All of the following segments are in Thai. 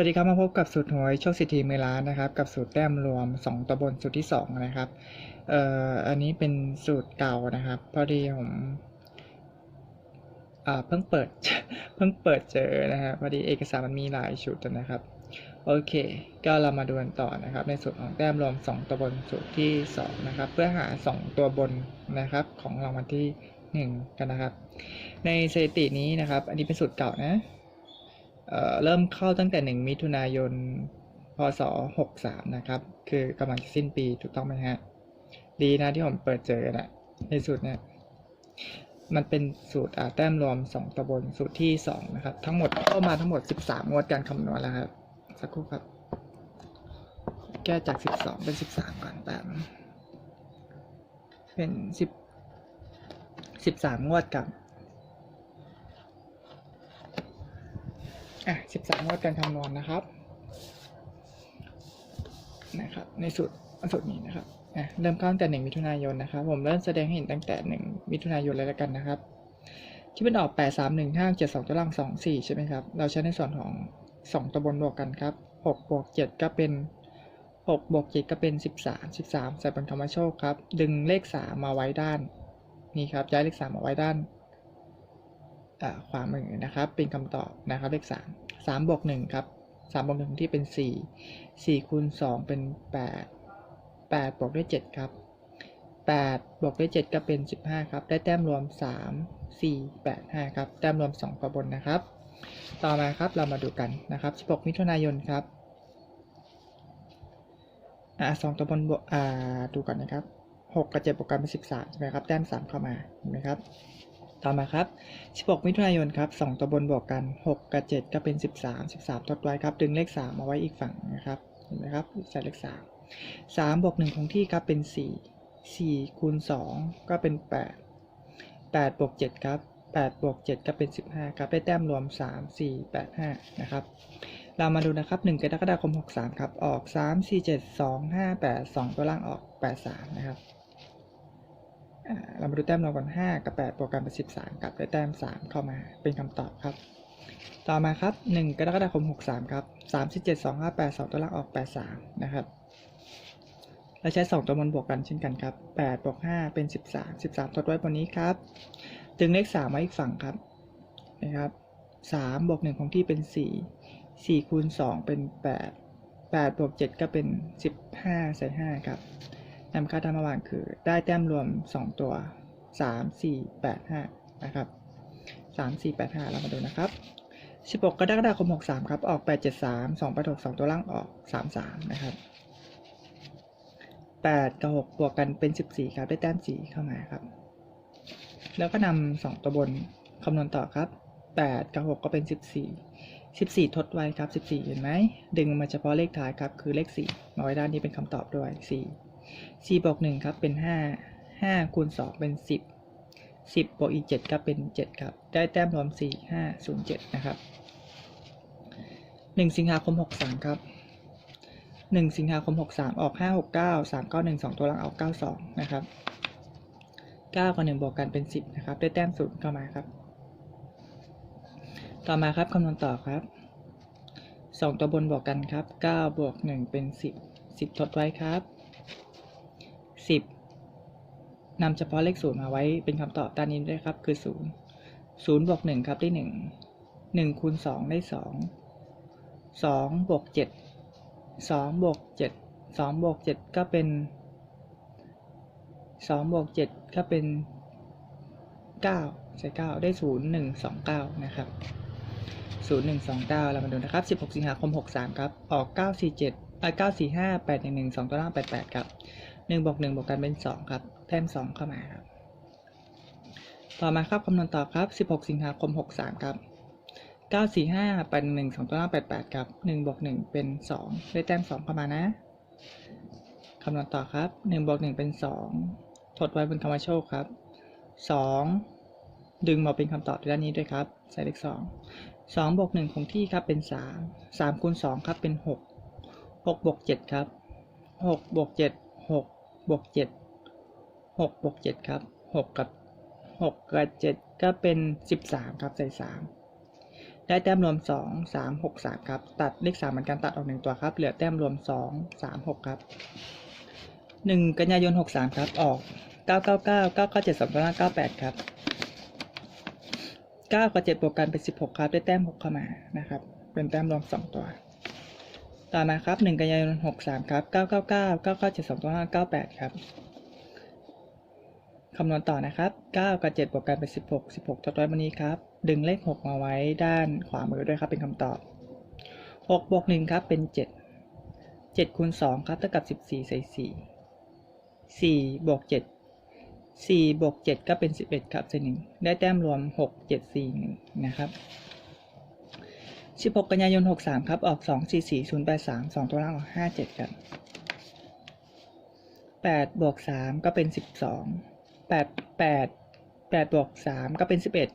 สวัสดีครับมาพบกับสูตรหวยโชคสิทธิเมล้านนะครับ กับสูตรแต้มรวม 2ตัวบนสูตรที่ 2 นะครับเอ่ออันนี้เป็นสูตรเก่านะครับ พอดีผมอ่าเพิ่งเปิดเพิ่งเปิดเจอนะครับพอดีเอกสารมันมีหลายชุดนะครับ โอเค ก็เรามาดูกันต่อนะครับ ในสูตรของแต้มรวม 2 ตัวบนสูตรที่ 2 นะครับ เพื่อหา 2 ตัวบนนะครับ ของรางวัลที่ 1 กันนะครับ ในสถิตินี้นะครับ อันนี้เป็นสูตรเก่านะ เริ่มเข้าตั้งแต่ 1 มิถุนายน พศ 63 นะครับ คือกำลังจะสิ้นปีถูกต้องไหมฮะ ดีนะที่ผมเปิดเจอนะในสูตรเนี่ยมันเป็นสูตรอาแต้มรวม 2ตัวบนสูตรที่ 2 นะครับ ทั้งหมดเข้ามาทั้งหมด 13 งวดการคำนวณแล้วครับ สักครู่ครับ แก้จาก 12 เป็น 13 ก่อนแป๊บเป็น 10 13 งวดกับ อะสิบสามงวดการคำนวณนะครับ นะครับ ในสูตรสูตรนี้นะครับอะเริ่มเข้าตั้งแต่หนึ่งมิถุนายนนะครับ ผมเริ่มแสดงให้เห็นตั้งแต่หนึ่งมิถุนายนเลยแล้วกันนะครับที่เป็นออกแปดสามหนึ่งห้าเจ็ดสองตัวล่างสองสี่ใช่ไหมครับ เราใช้ในส่วนของสองตัวบนบวกกันครับหกบวกเจ็ดก็เป็นหกบวกเจ็ดก็เป็นสิบสามสิบสามใส่เป็นคำว่าโชคครับ ดึงเลขสามมาไว้ด้าน นี่ครับย้ายเลขสามมาไว้ด้าน ขวามือนะครับ เป็นคำตอบนะครับเลขสามสามบวกหนึ่งครับสามบวกหนึ่งที่เป็นสี่สี่คูณสองเป็นแปดแปดบวกด้วยเจ็ดครับแปดบวกด้วยเจ็ดก็เป็นสิบห้าครับ ได้แต้มรวมสามสี่แปดห้าครับ แต้มรวมสองตัวบนนะครับ ต่อมาครับเรามาดูกันนะครับสิบหกมิถุนายนครับอ่าสองตัวบนบวกอ่าดูก่อนนะครับหกกับเจ็ดบวกกันเป็นสิบสามใช่ไหมครับ แต้มสามเข้ามาเห็นไหมครับ ต่อมาครับ 16 มิถุนายนครับ2ตัวบนบวกกัน 6 กับ 7 ก็เป็น 13 13 ทดไว้ครับ ดึงเลข 3 มาไว้อีกฝั่งนะครับ เห็นไหมครับใส่เลข 3 3บวก1คงที่ครับเป็น 4 4คูณ2ก็เป็น 8 8บวก7ครับ8บวก7ก็เป็น 15 ครับได้แต้มรวม 3 4 8 5 นะครับ เรามาดูนะครับ 1 กรกฎาคม 63 ครับ ออก 3 4 7 2 5 8 2 ตัวล่างออก 83 นะครับ เรามาดูแต้มรวมกัน 5 กับ 8 บวกกันเป็น 13 กับได้แต้ม 3 เข้ามาเป็นคำตอบครับ ต่อมาครับ 1 กรกฎาคม 63 ครับ 3 7 2 5 8 2 ตัวล่างออก 83 นะครับเราใช้ 2 ตัวบนบวกกันเช่นกันครับ 8 บวก 5 เป็น 13 13 ทดไว้บนนี้ครับ ดึงเลข3มาอีกฝั่งครับ นะครับ 3 บวก 1 ของที่เป็น 4 4คูณ2เป็น 8 8บวก7ก็เป็น 15ใส่5ครับ นำค่าธรรมวางคือได้แต้มรวม 2 ตัว 3 4 8 5 นะครับ 3 4 8 5 เรามาดูนะครับ 16 กรกฎาคม 63 ครับ ออก 8 7 3 2 8 6 2 ตัวล่างออก 3 3 นะครับ 8 กับ 6 บวกกันเป็น 14 ครับ ได้แต้ม 4 เข้ามาครับ แล้วก็นำ2 ตัวบนคำนวณต่อครับ 8 กับ 6 ก็เป็น 14 14 ทดไว้ครับ 14 เห็นไหม ดึงมาเฉพาะเลขท้ายครับ คือเลข 4 มาไว้ด้านนี้เป็นคำตอบด้วย 4 4บวก1ครับเป็น 5 5คูณ2เป็น 10 10บวกอีก7ก็เป็น 7 ครับ ได้แต้มรวม 4 5 0 7 นะครับ 1 สิงหาคม 63 ครับ 1 สิงหาคม 63 ออก 5 6 9 3 9 1 2 ตัวหลังออก 92 นะครับ 9 กับ 1 บวกกันเป็น 10 นะครับ ได้แต้ม0เข้ามาครับ ต่อมาครับคำนวณต่อครับสองตัวบนบวกกันครับเก้าบวกหนึ่งเป็นสิบสิบทดไว้ครับ สิบนำเฉพาะเลขศูนย์มาไว้เป็นคำตอบด้านนี้ด้วยครับ คือศูนย์ศูนย์บวกหนึ่งครับได้หนึ่งหนึ่งคูณสองได้สองสองบวกเจ็ดสองบวกเจ็ดสองบวกเจ็ดก็เป็นสองบวกเจ็ดก็เป็นเก้าใส่เก้าได้ศูนย์หนึ่งสองเก้านะครับศูนย์หนึ่งสองเก้าเรามาดูนะครับสิบหกสิงหาคมหกสามครับ ออกเก้าสี่เจ็ดเอ่อเก้าสี่ห้าแปดหนึ่งหนึ่งสองตัวล่างแปดแปดครับ หนึ่งบวกหนึ่งบวกกันเป็นสองครับ แต้มสองเข้ามาครับ ต่อมาครับคำนวณต่อครับสิบหกสิงหาคมหกสามครับเก้าสี่ห้าแปดหนึ่งสองตัวล่างแปดแปดครับหนึ่งบวกหนึ่งเป็นสองได้แต้มสองเข้ามานะคำนวณต่อครับหนึ่งบวกหนึ่งเป็นสองทดไว้บนคำว่าโชคครับสองดึงมาเป็นคำตอบด้านนี้ด้วยครับ ใส่เลขสองสองบวกหนึ่งคงที่ครับเป็นสามสามคูณสองครับเป็นหกหกบวกเจ็ดครับหกบวกเจ็ดหก บวกเจ็ดหกบวกเจ็ดครับหกกับหกกับเจ็ดก็เป็นสิบสามครับใส่สามได้แต้มรวมสองสามหกสามครับ ตัดเลขสามเหมือนกันตัดออกหนึ่งตัวครับ เหลือแต้มรวมสองสามหกครับหนึ่งกันยายนหกสามครับ ออกเก้าเก้าเก้าเก้าเก้าเจ็ดสองตัวหน้าเก้าแปดครับเก้ากับเจ็ดบวกกันเป็นสิบหกครับ ได้แต้มหกเข้ามานะครับ เป็นแต้มรวมสองตัว ต่อมาครับหนึ่งกันยายนหกสามครับเก้าเก้าเก้าเก้าเก้าเจ็ดสองตัวห้าเก้าแปดครับคำนวณต่อนะครับเก้ากับเจ็ดบวกกันเป็นสิบหกสิบหกทดไว้บนนี้ครับ ดึงเลขหกมาไว้ด้านขวามือด้วยครับ เป็นคำตอบหกบวกหนึ่งครับ เป็นเจ็ดเจ็ดคูณสองครับ เท่ากับสิบสี่ใส่สี่สี่บวกเจ็ดสี่บวกเจ็ดก็เป็นสิบเอ็ดครับใส่หนึ่งได้แต้มรวมหกเจ็ดสี่นะครับ สิบหกกันยายนหกสามครับ ออกสองสี่สี่ศูนย์แปดสามสองตัวล่างออกห้าเจ็ดครับแปดบวกสามก็เป็นสิบสองแปดแปดแปดบวกสามก็เป็นสิบเอ็ด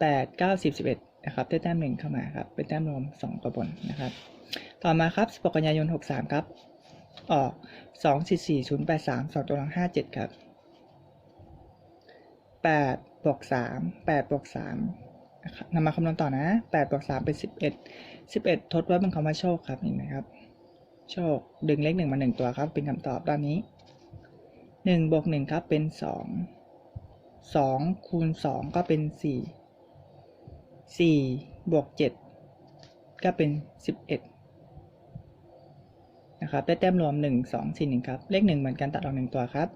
แปดเก้าสิบสิบเอ็ดนะครับ ได้แต้มหนึ่งเข้ามาครับ เป็นแต้มรวมสองตัวบนนะครับ ต่อมาครับสิบหกกันยายนหกสามครับ ออกสองสี่สี่ศูนย์แปดสามสองตัวล่างห้าเจ็ดครับแปดบวกสามแปดบวกสาม นำมาคำนวณต่อนะแปดบวกสามเป็นสิบเอ็ดสิบเอ็ดทดไว้บนคำว่าโชคครับเห็นไหมครับ โชคดึงเลขหนึ่งมาหนึ่งตัวครับ เป็นคำตอบด้านนี้หนึ่งบวกหนึ่งครับเป็นสองสองคูณสองก็เป็นสี่สี่บวกเจ็ดก็เป็นสิบเอ็ดนะครับได้แต้มรวมหนึ่งสองสี่หนึ่งครับ เลขหนึ่งเหมือนกันตัดออกหนึ่งตัวครับ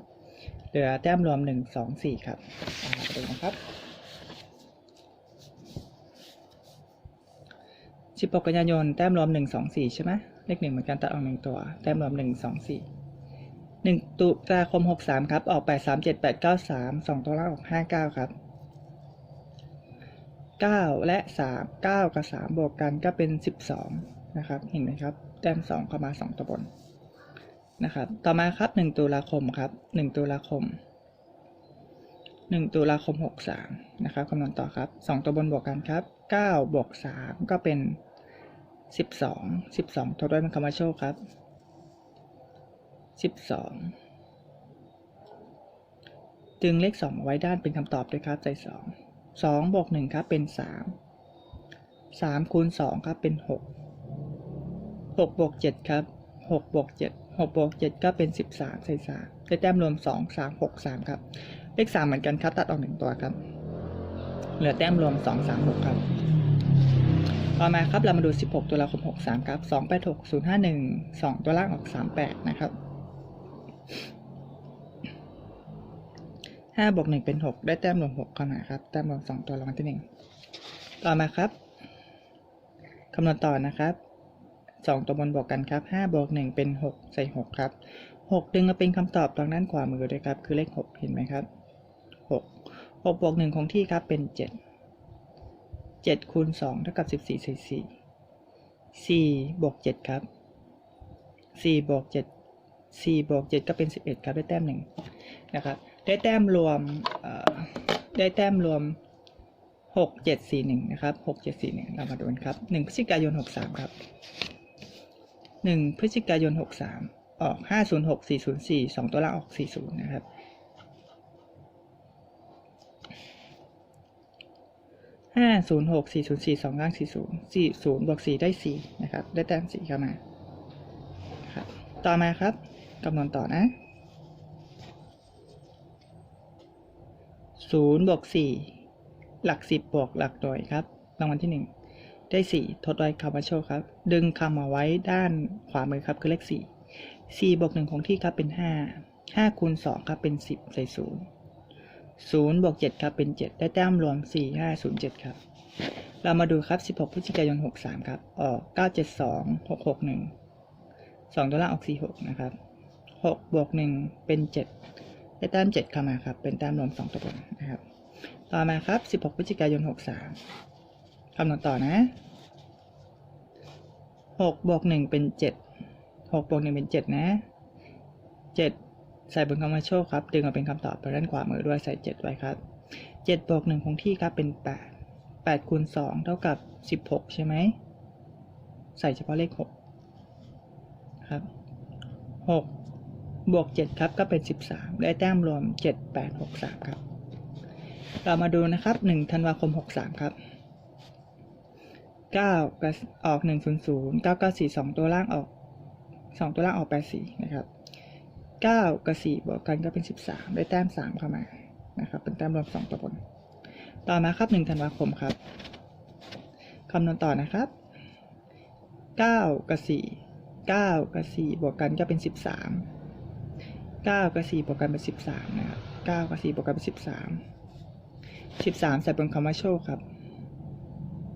เหลือแต้มรวมหนึ่งสองสี่ครับไปดูนะครับ สิบหกกันยายนแต้มรวมหนึ่งสองสี่ใช่ไหมเลขหนึ่งเหมือนกันตัดออกหนึ่งตัว แต้มรวมหนึ่งสองสี่หนึ่งตุลาคมหกสามครับ ออกแปดสามเจ็ดแปดเก้าสามสองตัวล่างออกห้าเก้าครับเก้าและสามเก้ากับสามบวกกันก็เป็นสิบสองนะครับ เห็นไหมครับ แต้มสองเข้ามาสองตัวบนนะครับ ต่อมาครับหนึ่งตุลาคมครับหนึ่งตุลาคมหนึ่งตุลาคมหกสามนะครับคำนวณต่อครับสองตัวบนบวกกันครับเก้าบวกสามก็เป็น สิบสองสิบสองทดด้วยเป็นคำว่าโชคครับสิบสองจึงเลขสองไว้ด้านเป็นคำตอบด้วยครับใจสองสองบวกหนึ่งครับเป็นสามสามคูณสองครับเป็นหกหกบวกเจ็ดครับหกบวกเจ็ดหกบวกเจ็ดก็เป็นสิบสามใส่สามได้แต้มรวมสองสามหกสามครับ เลขสามเหมือนกันครับตัดออกหนึ่งตัวครับ เหลือแต้มรวมสองสามหกครับ ต่อมาครับเรามาดูสิบหกตุลาคมหกสามครับสองแปดหกศูนย์ห้าหนึ่งสองตัวล่างออกสามแปดนะครับห้าบวกหนึ่งเป็นหกได้แต้มรวมหกเข้ามาครับ แต้มรวมสองตัวรางวัลที่หนึ่งต่อมาครับคำนวณต่อนะครับสองตัวบนบวกกันครับห้าบวกหนึ่งเป็นหกใส่หกครับหกดึงมาเป็นคำตอบทางด้านขวามือด้วยครับ คือเลขหกเห็นไหมครับหกหกบวกหนึ่งคงที่ครับเป็นเจ็ดเจ็ดคูณสองเท่ากับสิบสี่ใส่สี่สี่บวกเจ็ดครับสี่บวกเจ็ดสี่บวกเจ็ดก็เป็นสิบเอ็ดครับ ได้แต้มหนึ่งนะครับ ได้แต้มรวมได้แต้มรวมหกเจ็ดสี่หนึ่งนะครับหกเจ็ดสี่หนึ่งเรามาดูกันครับหนึ่งพฤศจิกายนหกสามครับหนึ่งพฤศจิกายนหกสามออกห้าศูนย์หกสี่ศูนย์สี่สองตัวล่างออกสี่ศูนย์นะครับ ห้าศูนย์หกสี่ศูนย์สี่สองล่างสี่ศูนย์สี่ศูนย์บวกสี่ได้สี่นะครับ ได้แต้มสี่เข้ามาครับต่อมาครับคำนวณต่อนะศูนย์บวกสี่หลักสิบบวกหลักหน่วยครับ รางวัลที่หนึ่งได้สี่ทดไว้คำว่าโชคครับ ดึงคำมาไว้ด้านขวามือครับคือเลขสี่สี่บวกหนึ่งคงที่ครับเป็นห้าห้าคูณสองครับเป็นสิบใส่ศูนย์ ศูนย์บวกเจ็ดครับเป็นเจ็ดได้แต้มรวมสี่ห้าศูนย์เจ็ดครับ เรามาดูครับสิบหกพฤศจิกายนหกสามครับ ออกเก้าเจ็ดสองหกหกหนึ่งสองอลลาร์ออกสี่หกนะครับหกบวกหนึ่งเป็นเจ็ดได้แต้มเจ็ดเข้ามาครับ เป็นแต้มรวมสองตัวบนนะครับ ต่อมาครับสิบหกพฤศจิกายนหกสามคำนวณต่อนะหกบวกหนึ่งเป็นเจ็ดหกบวกหนึ่งเป็นเจ็ดนะเจ็ด ใส่บนคำว่าโชคครับ ดึงมาเป็นคำตอบไปด้านขวามือด้วยใส่เจ็ดไว้ครับเจ็ดบวกหนึ่งคงที่ครับเป็นแปดแปดคูณสองเท่ากับสิบหกใช่ไหม ใส่เฉพาะเลขหกครับหกบวกเจ็ดครับก็เป็นสิบสามได้แต้มรวมเจ็ดแปดหกสามครับ เรามาดูนะครับหนึ่งธันวาคมหกสามครับเก้าออกหนึ่งศูนย์ศูนย์เก้าเก้าสี่สองตัวล่างออกสองตัวล่างออกแปดสี่นะครับ เก้ากับสี่บวกกันก็เป็นสิบสามได้แต้มสามเข้ามานะครับเป็นแต้มรวมสองตัวบนต่อมาครับหนึ่งธันวาคมครับคำนวณต่อนะครับเก้ากับสี่เก้ากับสี่บวกกันก็เป็นสิบสามเก้ากับสี่บวกกันเป็นสิบสามนะครับเก้ากับสี่บวกกันเป็นสิบสามสิบสามใส่บนคำว่าโชคครับ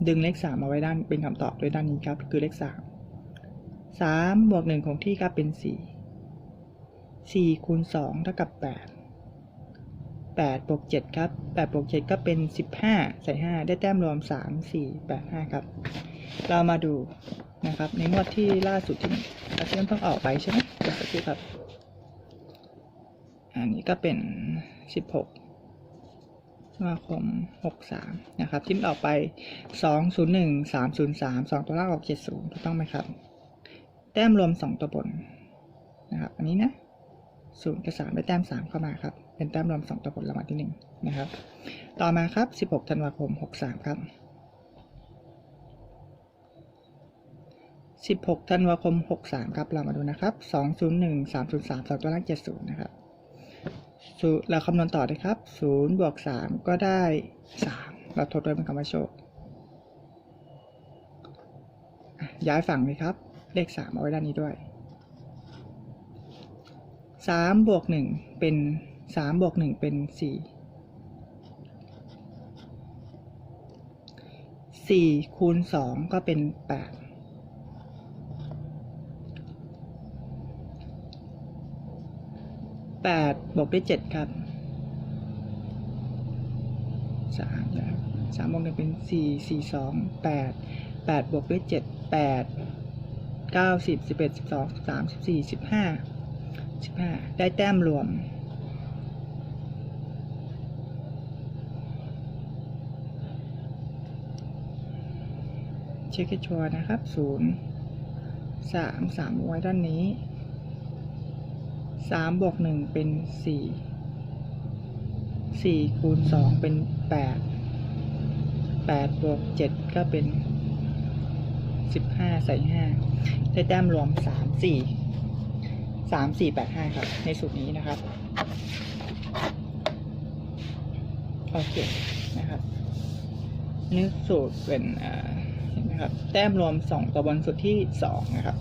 ดึงเลขสามมาไว้ด้านเป็นคำตอบโดยด้านนี้ครับ คือเลขสามสามบวกหนึ่งของที่ครับเป็นสี่ สี่คูณสองเท่ากับแปดแปดบวกเจ็ดครับแปดบวกเจ็ดก็เป็นสิบห้าใส่ห้าได้แต้มรวมสามสี่แปดห้าครับ เรามาดูนะครับ ในงวดที่ล่าสุดที่อาเซียนต้องออกไปใช่ไหมเดี๋ยวสักครู่ครับ อันนี้ก็เป็นสิบหกธันวาคมหกสามนะครับที่มันออกไปสองศูนย์หนึ่งสามศูนย์สามสองตัวล่างออกเจ็ดศูนย์ถูกต้องไหมครับ แต้มรวมสองตัวบน นะครับ อันนี้นะ ศูนย์กับสามได้แต้มสามเข้ามาครับเป็นแต้มรวมสองตัวผลรางวัลที่หนึ่งนะครับ ต่อมาครับสิบหกธันวาคมหกสามครับสิบหกธันวาคมหกสามครับเรามาดูนะครับสองศูนย์หนึ่งสามศูนย์สามสองตัวล่างเจ็ดศูนย์นะครับเราคำนวณต่อเลยครับศูนย์บวกสามก็ได้สามเราทดด้วยเป็นคำว่าโชคย้ายฝั่งเลยครับ เลขสามเอาไว้ด้านนี้ด้วย สามบวกหนึ่งเป็นสามบวกหนึ่งเป็นสี่สี่คูณสองก็เป็นแปดแปดบวกด้วยเจ็ดครับสามนะสามบวกหนึ่งเป็นสี่สี่สองแปดแปดบวกด้วยเจ็ดแปดเก้าสิบสิบเอ็ดสิบสองสิบสามสิบสี่สิบห้า สิบห้าได้แต้มรวม เช็คให้ชัวร์นะครับศูนย์สามสามไว้ด้านนี้สามบวกหนึ่งเป็นสี่สี่คูณสองเป็นแปดแปดบวกเจ็ดก็เป็นสิบห้าใส่ห้าได้แต้มรวมสามสี่ สามสี่แปดห้าครับ ในสูตรนี้นะครับ โอเคนะครับนี่สูตรเป็นอ่าเห็นไหมครับ แต้มรวมสองตัวบนสุดที่สองนะครับ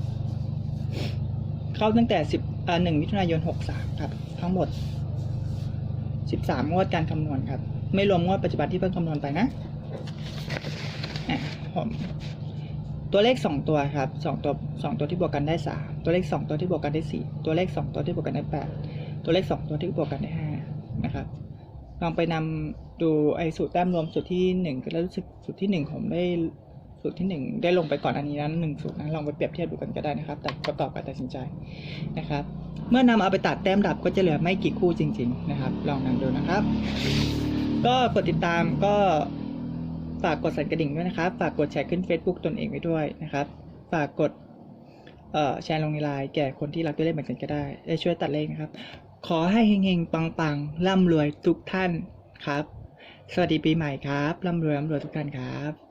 เข้าตั้งแต่สิบอ่าหนึ่งมิถุนายนหกสามครับ ทั้งหมดสิบสามงวดการคำนวณครับ ไม่รวมงวดปัจจุบันที่เพิ่งคำนวณไปนะอะผม ตัวเลขสองตัวครับสองตัวสองตัวที่บวกกันได้สามตัวเลขสองตัวที่บวกกันได้สี่ตัวเลขสองตัวที่บวกกันได้แปดตัวเลขสองตัวที่บวกกันได้ห้านะครับ ลองไปนำดูไอ้สูตรแต้มรวมสูตรที่หนึ่งแล้วรู้สึกสูตรที่หนึ่งผมได้สูตรที่หนึ่งได้ลงไปก่อนอันนี้นั้นหนึ่งสูตรนะลองไปเปรียบเทียบดูกันก็ได้นะครับ แต่ประกอบการตัดสินใจนะครับ เมื่อนำเอาไปตัดแต้มดับก็จะเหลือไม่กี่คู่จริง ๆ นะครับ ลองนำดูนะครับ ก็กดติดตามก็ ฝากกดสั่นกระดิ่งด้วยนะครับ ฝากกดแชร์ขึ้น Facebook ตนเองไว้ด้วยนะครับ ฝากกดแชร์ลงในไลน์แก่คนที่รักด้วยเลขเหมือนกันก็ได้ ได้ช่วยตัดเลขนะครับ ขอให้เฮงๆ ปังๆ ร่ำรวยทุกท่านครับ สวัสดีปีใหม่ครับ ร่ำรวยร่ำรวยทุกท่านครับ